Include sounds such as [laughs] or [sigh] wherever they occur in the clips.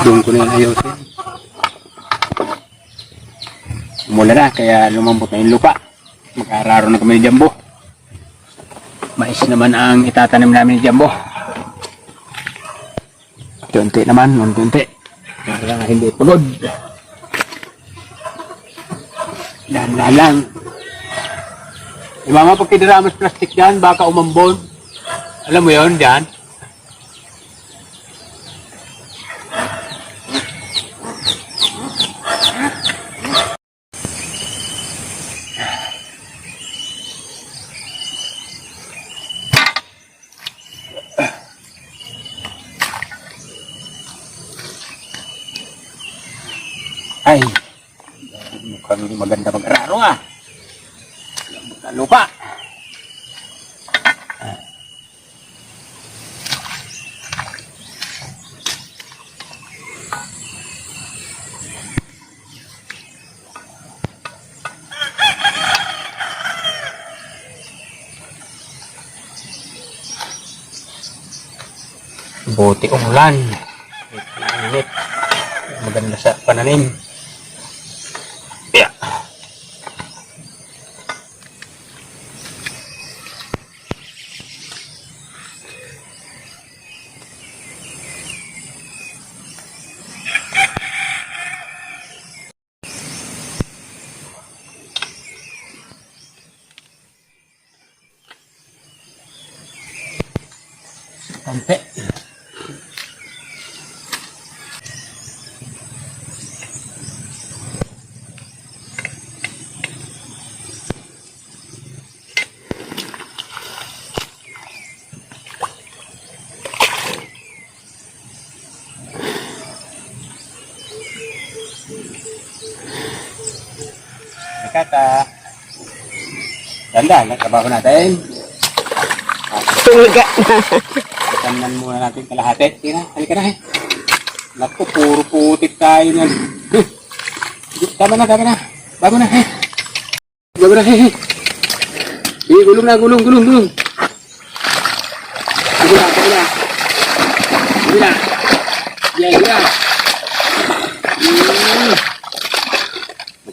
Doon ko na yung ayusin. Mula na, kaya lumambot na yung lupa. Mag-araro na kami ni Jumbo. Mais naman ang itatanim namin ni Jumbo. Unti naman, unti-unti. Para hindi pagod. Dahan-dahan lang. Eh, mama, pag kiniramas plastic dyan, baka umambon. Alam mo yon dyan? Ay, mukhang maganda mag-araro ah. Lambot na lupa. Buti umulan. Init. Maganda sa pananim. Yeah. Konti. Nakata. Ganda, nagtrabaho natin. Tumiga na. Itanan muna natin kalahati. Tira, halika na eh. Naku, puro putik tayo niyan. Huh. Tama na, tama na. Bago na eh. Bago na eh. Eh, gulong na, gulong, gulong, gulong. Sige na, sige na. Sige na. Yeah, na. Mm.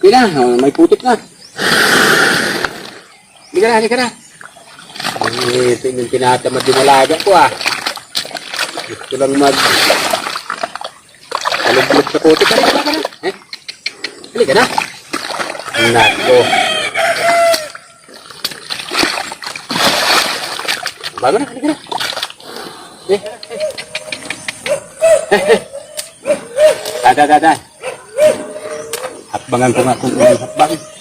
Okay na, may putik na. Halika na, halika na. Eh, ito yung tinatamad yung alaga ko ah. Gusto lang mag... Alog-alog sa kote. Halika na, halika na. Eh? Halika na. Nako. Bago na, halika na. Eh, eh. Tada, tada. Hakbangan ko nga kung ano hakbang.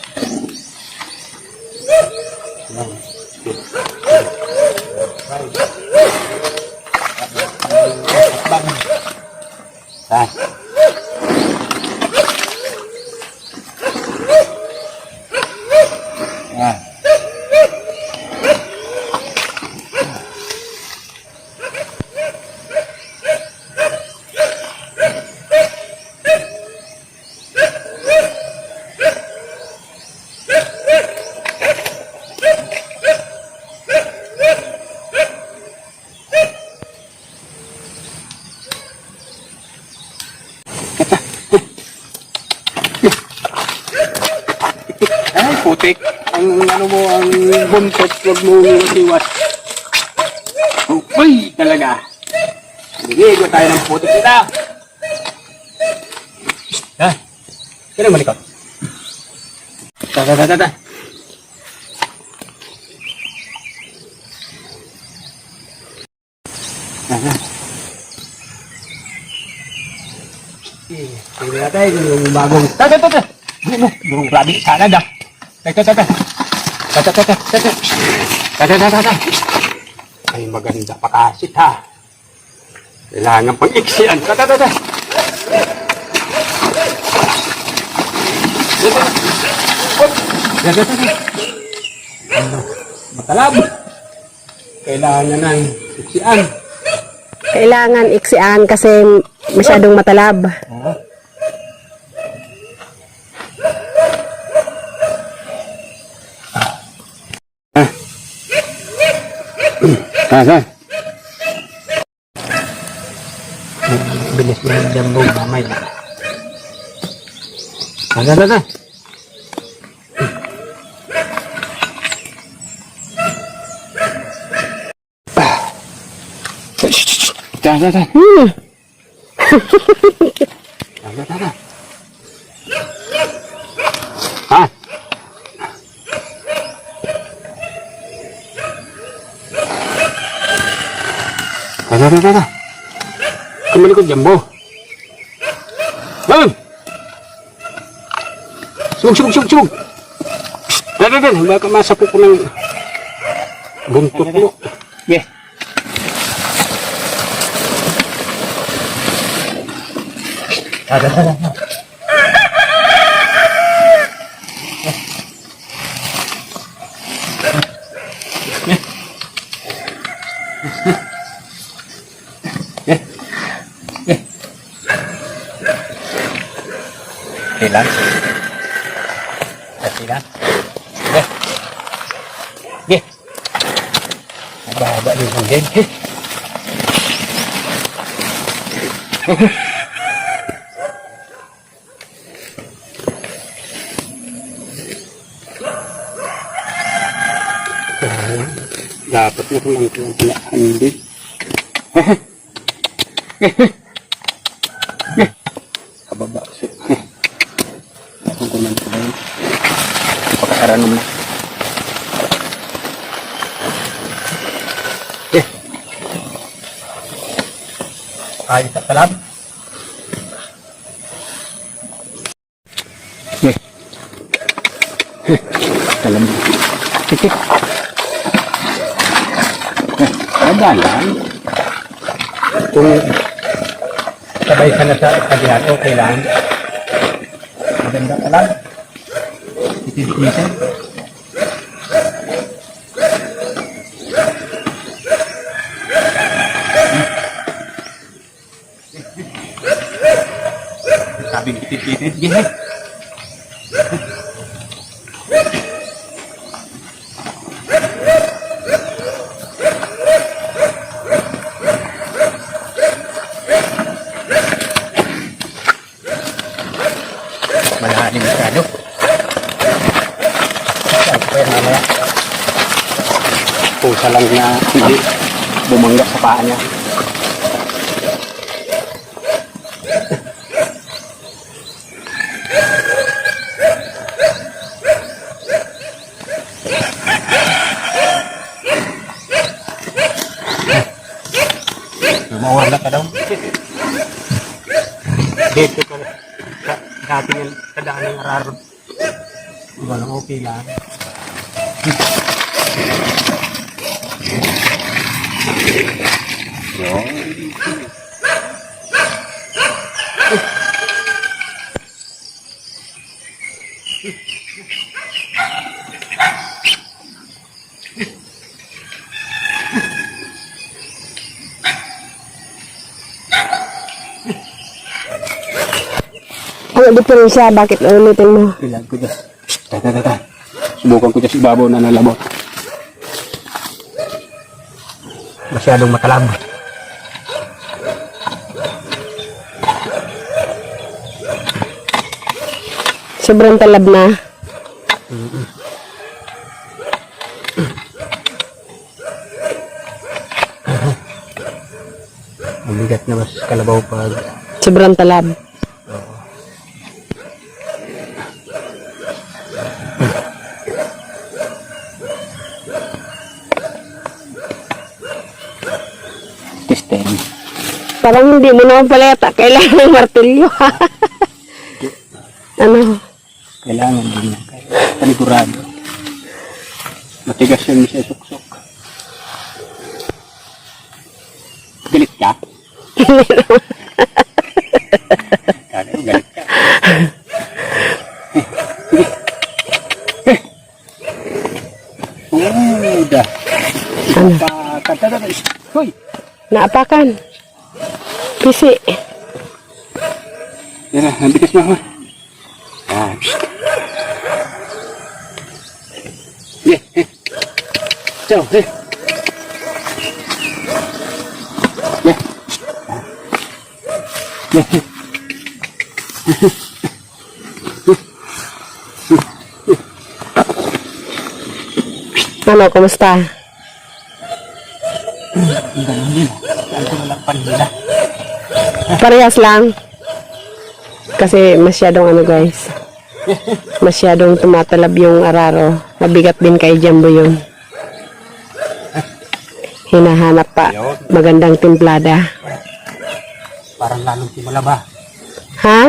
Buntot, huwag mo iwas. Uy, talaga. Sige, go tayo ng putik nila. Ha? Kailan malikot? Ta, ta, ta, ta, ta. Eh, tingnan natin yung bagong... Ta, ta, ta, ta. Ano, burung rabi sana dah. Teka, teka. Teka, teka, teka. Teka, teka, teka. Ay, maganda pakasit ha. Kailangan pang iksian. Teka, Hop. Teka, teka. Ano, matalab. Kailangan ng iksian. Kailangan iksian kasi masyadong matalab. Oo. Saan? bilis mo yung jambo mamaya. Ano, ano, ano? Dah, dah, dah. Hmm. Dah, dah, dah, dah. Ha? Dah, dah. Kembali ke jambu. Bangun! Subog, subog, subog, subog. Dah, dah. Baka masapok ko ng buntot mo. Yeah. Dah, dah, dah, Okay lang. Okay lang. Yeah. Yeah. Nababa din ang din. Dapat na kung ang kailangan din. Kababa siya. Kung kunan ko ba yun? Pagkasaranom na. Eh. Ayos sa talab. Eh. Eh. Talam. Sige. Eh. Ada lang. Kung sabay ka na sa kagihan, okay lang. Maganda ka lang. Sabi Malalim masyado. Kaya mamaya. Pusa lang hindi bumangga sa paa niya. Mawala ka daw. Dito ka na. Sa, sa ating yung ararod. Walang okay lang. Ano diferensya? Bakit ulitin mo? Pilag ko dyan. Tata, tata. Subukan ko dyan sa ibabaw na nalabot. Masyadong matalab. Sobrang talab na. Mabigat na mas kalabaw pag Sobrang talab. Parang hindi mo naman pala yata kailangan ng martilyo. ano? Kailangan din yan. Panigurado. Matigas yun siya suksok. Galit ka? Kala ko galit ka. Oh, da. Ano? Kata Hoy! Naapakan. Pisi. Yan na, nabigas mo ako. Ah. Yeah, eh. Ciao, eh. Yeah. Ano, kumusta? Ganun din. Saan ko nalang panhila? Parehas lang. Kasi masyadong ano guys. Masyadong tumatalab yung araro. Mabigat din kay Jumbo yun. Hinahanap pa magandang timplada. Parang lalong simula ba? Ha?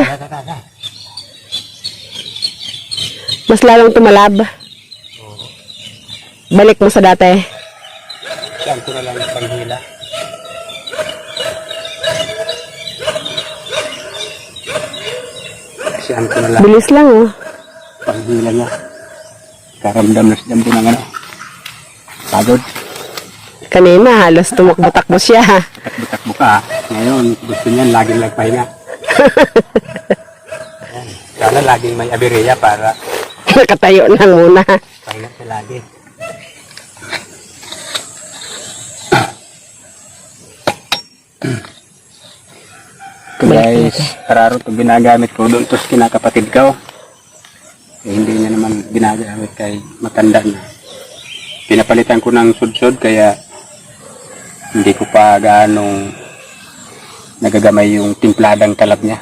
Mas lalong tumalab. Balik mo sa dati. Saan ko nalang panhila? Saan ko nalang Bilis lang oh. panghila niya? Karamdam na siya po ng ano? Pagod. Kanina halos tumakbo-takbo siya. Takbo-takbo ka. Ngayon, gusto niya laging nagpahinga. [laughs] Sana laging may abireya para Nakatayo lang muna. pahinga siya lagi. Guys, kararo ito ginagamit ko doon to kinakapatid ko. Eh, hindi niya naman ginagamit kay matanda na. Pinapalitan ko ng sudsod kaya hindi ko pa gaano nagagamay yung timpladang talab niya.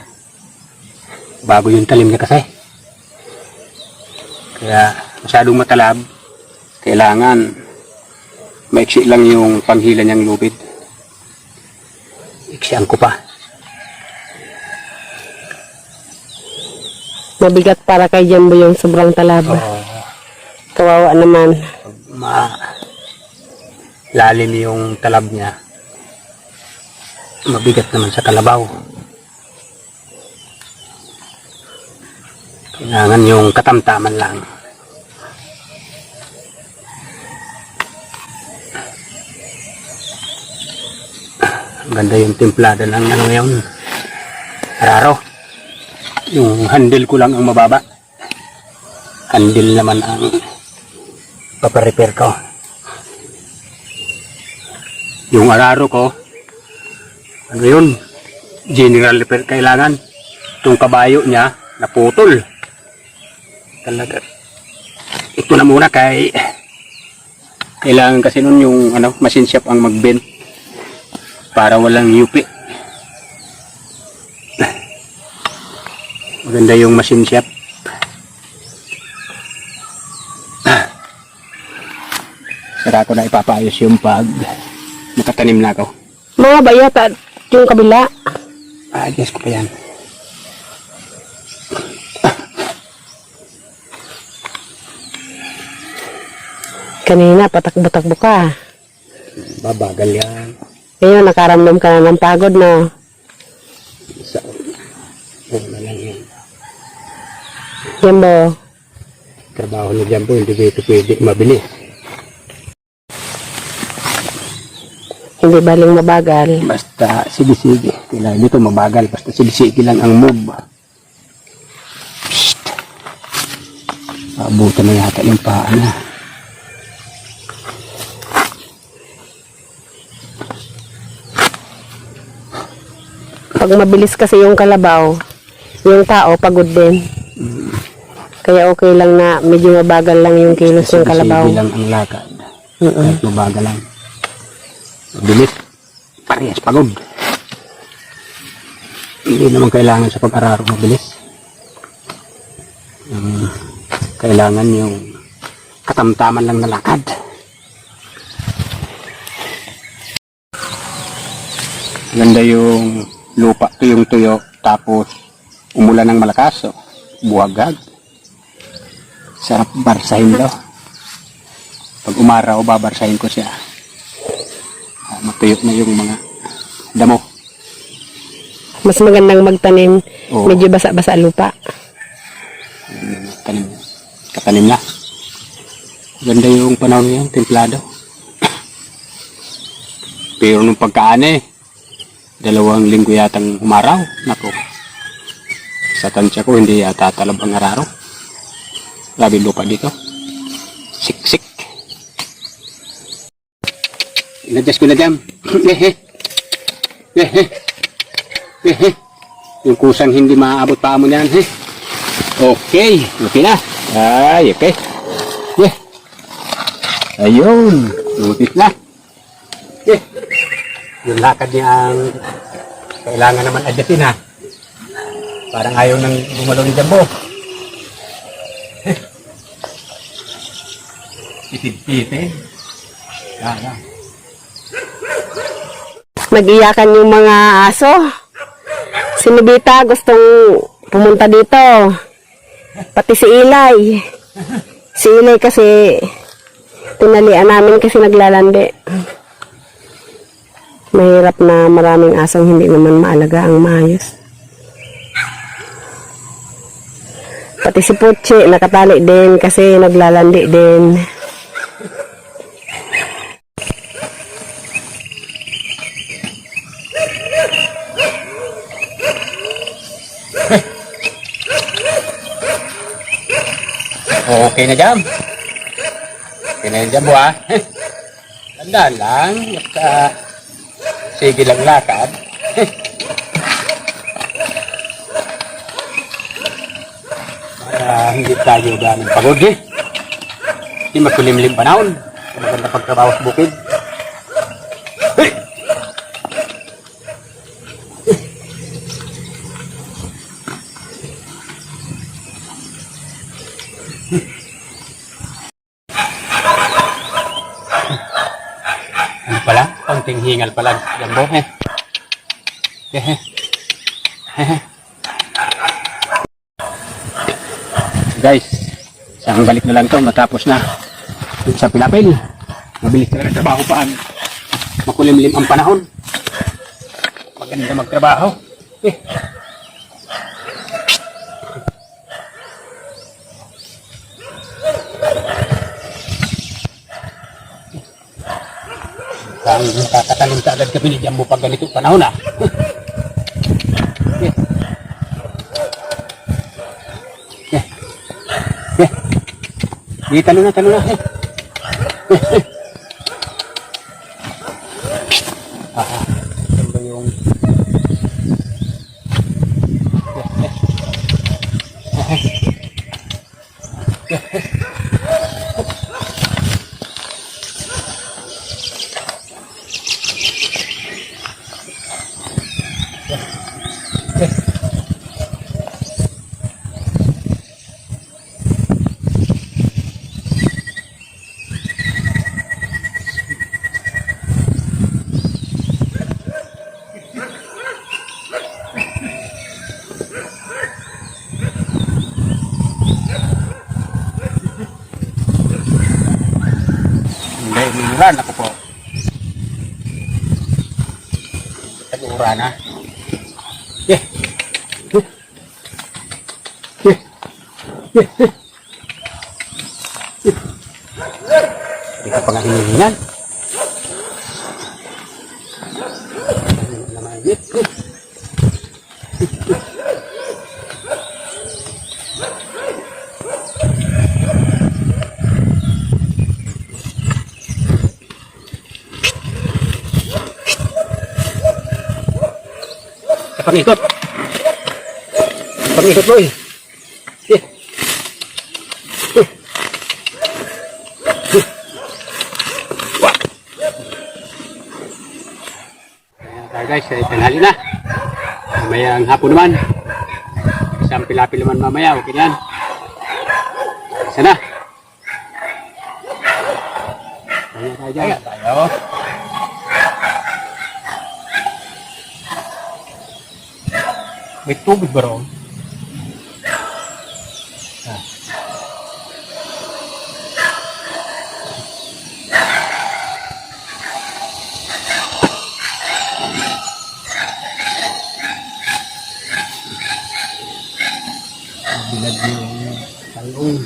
Bago yung talim niya kasi. Kaya masyadong matalab, kailangan maiksi lang yung panghila niyang lubid. Iksian ko pa. Mabigat para kay Jumbo yung sobrang talab. Oo. Kawawa naman. ma lalim yung talab niya mabigat naman sa kalabaw kailangan yung katamtaman lang ang ganda yung templada ng ano yun araro yung handle ko lang ang mababa handle naman ang paparepair ko. Yung araro ko, ano yun, general repair kailangan. Itong kabayo niya, naputol. Talaga. Ito na muna kay kailangan kasi nun yung ano, machine shop ang mag-bend para walang yupi. Maganda yung machine shop. Sara ko na ipapaayos yung pag nakatanim na ako. Mga bayat at yung kabila. Ayos ko pa yan. Kanina patakbo-takbo ka. Babagal yan. Ngayon nakaramdam ka na ng pagod no. Sa ano na lang yan. Jumbo. Trabaho ni Jumbo, hindi dito pwede mabili. Hindi baling mabagal. Basta sige-sige. Kailangan dito mabagal. Basta sige-sige lang ang move. Psst. Abutan na yata yung paa na. Pag mabilis kasi yung kalabaw, yung tao pagod din. Kaya okay lang na medyo mabagal lang yung kilos ng kalabaw. Sige lang ang lakad. Mm-mm. Kahit mabagal lang. Bilis. Parehas pagod. Hindi naman kailangan sa pag-araro mabilis. Um, kailangan yung katamtaman lang na lakad. Ganda yung lupa tuyong tuyo tapos umulan ng malakas. Oh. Buwagag. Sarap barsahin daw. Pag umaraw, babarsahin ko siya. Ah, matuyo na yung mga damo. Mas magandang magtanim, Oo. medyo basa-basa lupa. Yung Tanim. Katanim na. Ganda yung panahon ngayon, templado. [clears throat] Pero nung pagkaan eh, dalawang linggo yatang umaraw. Nako. Sa tansya ko, hindi yata talab ang araro. Grabe lupa dito. Siksik. Inadjust ko na dyan. [clears throat] Hehe. Hehe. Hehe. Yung kusang hindi maaabot pa mo niyan. Okay. Okay na. Ay, okay. Yeah. Ayun. Lutis na. Yeah. Yung lakad niya ang kailangan naman adyatin ha. Parang ayaw nang gumalaw ni Jambo. Pitid-pitid. Ah. Nag-iyakan yung mga aso. Si Nobita gustong pumunta dito. Pati si Ilay. Si Ilay kasi tinalian namin kasi naglalandi. Mahirap na maraming asong hindi naman maalaga ang maayos. Pati si Puchi nakatali din kasi naglalandi din. Okay na jam. Okay na jam ha. Tanda lang. Basta sige lang lakad. Para hindi tayo ganun pagod eh. Hindi makulimlim panahon. Maganda pagtrabaho bukid. Hey! Ano pala? Hingal pala. Jambo, eh. Eh, eh. Guys, isang balik na lang to matapos na sa pilapil. Mabilis talaga trabaho paan. Makulimlim ang panahon. Maganda magtrabaho. Eh. Ang kakatalon ka agad kami ni Jambo pag ganito panahon ah. [laughs] Eh. Eh. Eh. Di talo na, talo na. Eh. Eh. Ah, ah. Saan ba yung... Hindi, minuran ako po. Taguran ha. Yeah. Yeah. Yeah. Hindi ka pa nga hinihingan. Pangikot. Pangikot mo eh. Eh. Eh. Eh. Wah. Tayo guys, eh, tanghali na. Mamaya ang hapon naman. Isang pilapil naman mamaya, okay yan. Isa na. Ayan tayo dyan. Ayan tayo. May tubig ba roon? Ah. Bilad yung talong.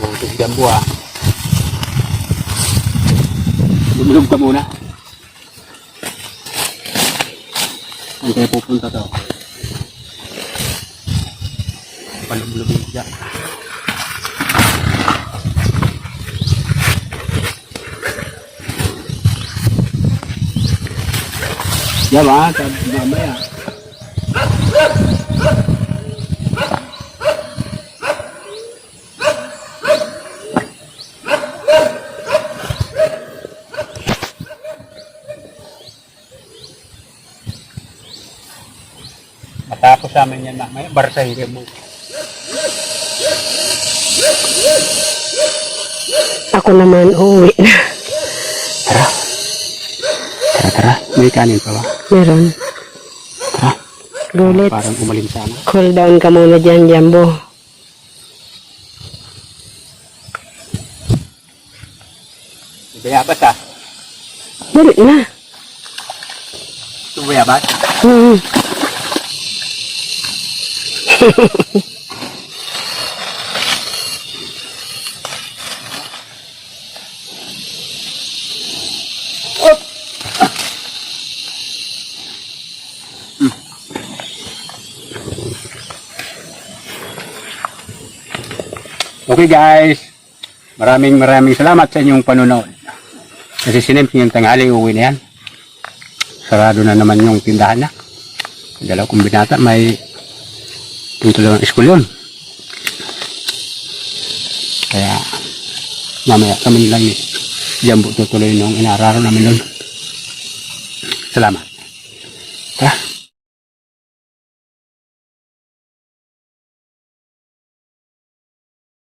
Mag-uutog jambu ah. Lumulog ka muna. Saan kayo pupunta to? Palublubin dyan. Yan ba? Sabi mamaya. Matapos sa amin yan mamaya, barsahin mo. Ako naman, uuwi na. Tara. Tara, tara. May kanin pa ba? Meron. Tara. Gulit. Parang umalim sana. Cool down ka muna dyan, Jambo. Bayabas ah. Dali na. Bayabas? Hmm. Okay guys. Maraming maraming salamat sa inyong panunood. Kasi sinim yung tanghali uwi na yan. Sarado na naman yung tindahan na. Dalaw kong binata may punto daw ng school yun. Kaya mamaya kami lang Jambo tutuloy nung inaaraw namin nun. Salamat. Tara.